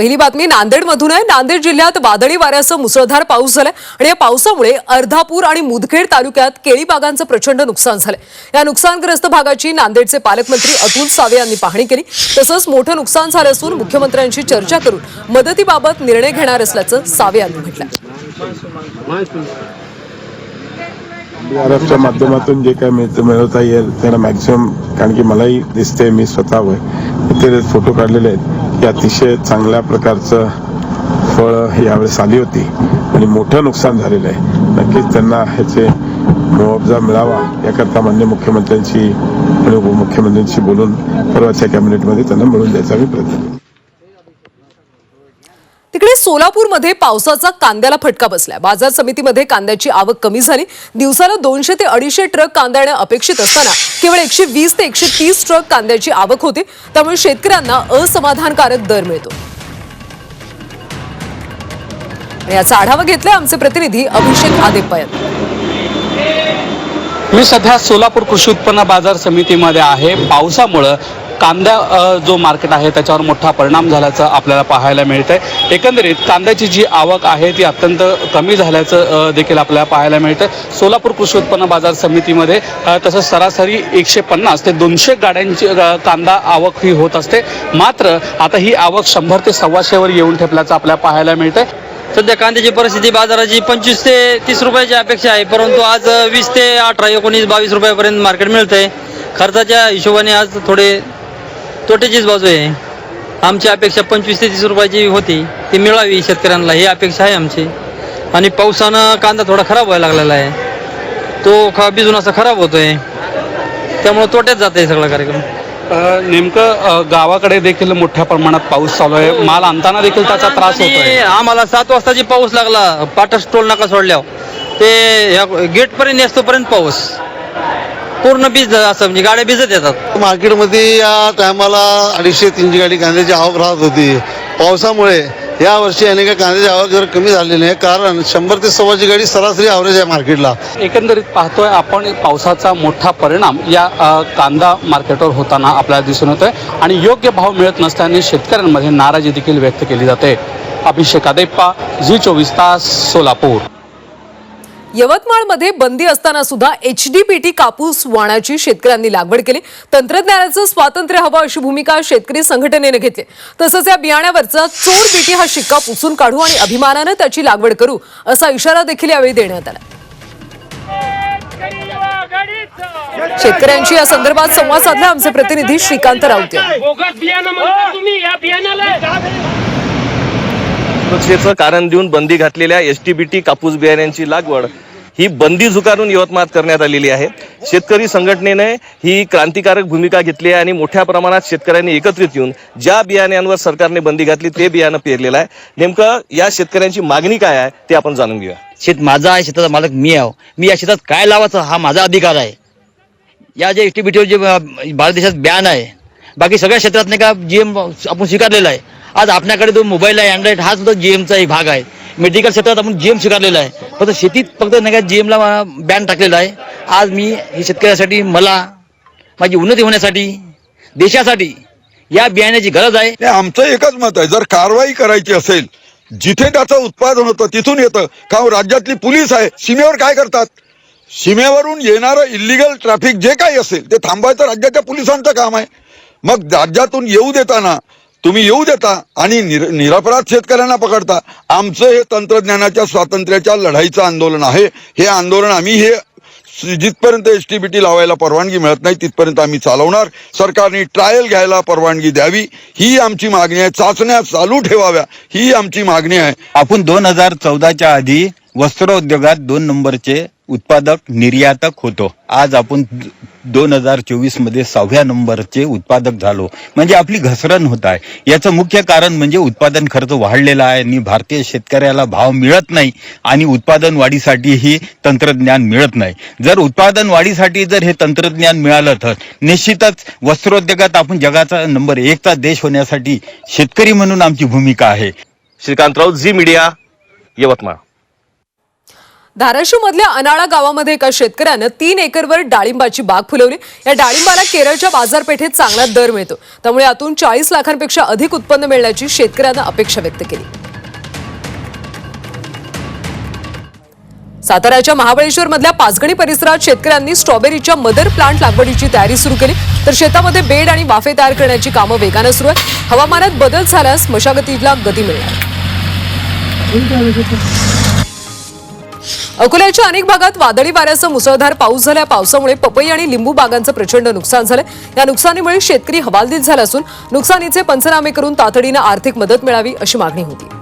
पहिली बातमी नांदेडमधून आहे. नांदेड जिल्ह्यात वादळी वाऱ्यासह मुसळधार पाऊस झालाय आणि या पावसामुळे अर्धापूर आणि मुदखेड तालुक्यात केळी बागांचं प्रचंड नुकसान झालंय. या नुकसानग्रस्त भागाची नांदेडचे पालकमंत्री अतुल सावे यांनी पाहणी केली. तसंच मोठं नुकसान झालं असून मुख्यमंत्र्यांशी चर्चा करून मदतीबाबत निर्णय घेणार असल्याचं सावे यांनी म्हटलं माध्यमातून जे काय मिळतं मिळवता येईल त्यांना मॅक्झिमम कारण की मलाही दिसते मी स्वतः होय. ते फोटो काढलेले आहेत. की अतिशय चांगल्या प्रकारचं फळ यावेळेस आली होती. आणि मोठं नुकसान झालेलं आहे. नक्कीच त्यांना ह्याचे मुआवजा मिळावा याकरता मान्य मुख्यमंत्र्यांशी आणि उपमुख्यमंत्र्यांशी बोलून परवाच्या कॅबिनेटमध्ये त्यांना मिळून द्यायचा मी प्रयत्न इकडे सोलापूरमध्ये पावसाचा कांद्याला फटका बसलाय. बाजार समितीमध्ये कांद्याची आवक कमी झाली. दिवसाला दोनशे ते अडीचशे ट्रक कांदा येणं अपेक्षित असताना केवळ एकशे वीस ते एकशे तीस ट्रक कांद्याची आवक होते. त्यामुळे शेतकऱ्यांना असमाधानकारक दर मिळतो. याचा आढावा घेतलाय आमचे प्रतिनिधी अभिषेक आदेप्पा मी सध्या सोलापूर कृषी उत्पन्न बाजार समितीमध्ये आहे. पावसामुळं कांदा जो मार्केट आहे त्याच्यावर मोठा परिणाम झाल्याचं आपल्याला पाहायला मिळतंय. एकंदरीत कांद्याची जी आवक आहे ती अत्यंत कमी झाल्याचं देखील आपल्याला पाहायला मिळतंय. सोलापूर कृषी उत्पन्न बाजार समितीमध्ये तसंच सरासरी एकशे पन्नास ते दोनशे गाड्यांची कांदा आवक ही होत असते. मात्र आता ही आवक शंभर ते सव्वाशेवर येऊन ठेपल्याचं आपल्याला पाहायला मिळतंय. सध्या कांद्याची परिस्थिती बाजाराची पंचवीस ते तीस रुपयाची अपेक्षा आहे परंतु आज वीस ते अठरा एकोणीस बावीस रुपयापर्यंत मार्केट मिळतंय. खर्चाच्या हिशोबाने आज थोडे तोट्याचीच बाजू आहे. आमची अपेक्षा पंचवीस ते तीस रुपयाची होती. ती मिळावी शेतकऱ्यांना. ही अपेक्षा आहे आमची. आणि पावसानं कांदा थोडा खराब व्हायला लागलेला आहे. तो ख भिजून असा खराब होतोय. त्यामुळे तोट्यात जात आहे सगळा कार्यक्रम. नेमकं गावाकडे देखील मोठ्या प्रमाणात पाऊस चालू आहे. माल आणताना देखील त्याचा त्रास होतोय. आम्हाला सात वाजताची पाऊस लागला. पाटस टोल नाका सोडल्यावर. ते गेटपर्यंत येतोपर्यंत पाऊस. पूर्ण भिज असं म्हणजे गाड्या भिजत येतात. मार्केटमध्ये या टायमाला अडीचशे तीनशे गाडी कांद्याची आवक राहत होती. पावसामुळे या वर्षी अनेक कांद्याची आवक जर कमी झालेली आहे कारण शंभर ते सव्वाची गाडी सरासरी ॲव्हरेज आहे मार्केटला. एकंदरीत पाहतोय आपण पावसाचा मोठा परिणाम या अ, कांदा मार्केटवर होताना आपल्याला दिसून येतोय आणि योग्य भाव मिळत नसल्याने शेतकऱ्यांमध्ये नाराजी देखील व्यक्त केली जाते. अभिषेक आदेप्पा झी चोवीस तास सोलापूर. यवतमाळमध्ये बंदी असताना सुद्धा एचडीपीटी कापूस वाणाची शेतकऱ्यांनी लागवड केली. तंत्रज्ञानाचं स्वातंत्र्य हवं अशी भूमिका शेतकरी संघटनेने घेतली. तसंच या बियाण्यावरचा चोर बीटी हा शिक्का पुसून काढू आणि अभिमानानं त्याची लागवड करू असा इशारा देखील यावेळी देण्यात आला. शेतकऱ्यांशी या संदर्भात संवाद साधला. आमचे प्रतिनिधी श्रीकांत राऊत यांनी सुरक्षेचं कारण देऊन बंदी घातलेल्या एस टी बी टी कापूस बियाण्यांची लागवड ही बंदी झुकारून यवतमाळ करण्यात आलेली आहे. शेतकरी संघटनेने ही क्रांतिकारक भूमिका घेतली आहे आणि मोठ्या प्रमाणात शेतकऱ्यांनी एकत्रित येऊन ज्या बियाण्यांवर सरकारने बंदी घातली ते बियाणं पेरलेलं आहे. नेमकं या शेतकऱ्यांची मागणी काय आहे ते आपण जाणून घेऊया. शेत माझा आहे शेताचा मालक मी आहो. मी या शेतात काय लावायचं हा माझा अधिकार आहे. या जे ऍक्टिव्हिटीवर जे भारत देशात बॅन आहे बाकी सगळ्या क्षेत्रात नाही का जे आपण स्वीकारलेला आहे. आज आपल्याकडे जो मोबाईल आहे अँड्रॉइड हा सुद्धा जीएमचा एक भाग आहे. मेडिकल क्षेत्रात आपण जीएम स्वीकारलेला आहे. फक्त शेतीत फक्त नाही का जीएमला बॅन टाकलेला आहे. आज मी हे शेतकऱ्यासाठी मला माझी उन्नती होण्यासाठी देशासाठी या बियाण्याची गरज आहे. आमचं एकच मत आहे. जर कारवाई करायची असेल जिथे त्याचं उत्पादन होतं तिथून येतं. का राज्यातली पोलीस आहे सीमेवर काय करतात? सीमेवरून येणारं इलिगल ट्रॅफिक जे काही असेल ते थांबवायचं राज्याच्या पोलिसांचं काम आहे. मग राज्यातून येऊ देताना तुम्ही येऊ देता आणि निर निरपराध शेतकऱ्यांना पकडता. आमचं हे तंत्रज्ञानाच्या स्वातंत्र्याच्या लढाईचं आंदोलन आहे. हे आंदोलन आम्ही हे जिथपर्यंत एस टी बी टी लावायला परवानगी मिळत नाही तिथपर्यंत आम्ही चालवणार. सरकारने ट्रायल घ्यायला परवानगी द्यावी. ही आमची मागणी आहे. चाचण्या चालू ठेवाव्या. ही आमची मागणी आहे. आपण दोन हजार चौदाच्या आधी वस्त्रोद्योगात दोन नंबरचे उत्पादक निर्यातक होतो. आज आपण दोन हजार चोवीसमध्ये सहाव्या नंबरचे उत्पादक झालो. म्हणजे आपली घसरण होत आहे. याचं मुख्य कारण म्हणजे उत्पादन खर्च वाढलेला आहे आणि भारतीय शेतकऱ्याला भाव मिळत नाही आणि उत्पादन वाढीसाठीही तंत्रज्ञान मिळत नाही. जर उत्पादन वाढीसाठी जर हे तंत्रज्ञान मिळालं तर निश्चितच वस्त्रोद्योगात आपण जगाचा नंबर एकचा देश होण्यासाठी शेतकरी म्हणून आमची भूमिका आहे. श्रीकांतराव झी मीडिया यवतमाळ. धाराशिव मधल्या अनाळा गावामध्ये एका शेतकऱ्यानं तीन एकरवर डाळिंबाची बाग फुलवली. या डाळिंबाला केरळच्या बाजारपेठेत चांगला दर मिळतो. त्यामुळे यातून चाळीस लाखांपेक्षा अधिक उत्पन्न मिळण्याची शेतकऱ्यानं अपेक्षा व्यक्त केली. साताऱ्याच्या महाबळेश्वर मधल्या पाचगणी परिसरात शेतकऱ्यांनी स्ट्रॉबेरीच्या मदर प्लांट लागवडीची तयारी सुरू केली. तर शेतामध्ये बेड आणि वाफे तयार करण्याची कामं वेगानं सुरू आहेत. हवामानात बदल झाल्यास मशागतीला गती मिळणार. अकोल्याच्या अनेक भागात वादळी वाऱ्यासह मुसळधार पाऊस झाल्या पावसामुळे पपई आणि लिंबू बागांचं प्रचंड नुकसान झालं. या नुकसानीमुळे शेतकरी हवालदिल झाला असून नुकसानीचे पंचनामे करून तातडीनं आर्थिक मदत मिळावी अशी मागणी होती.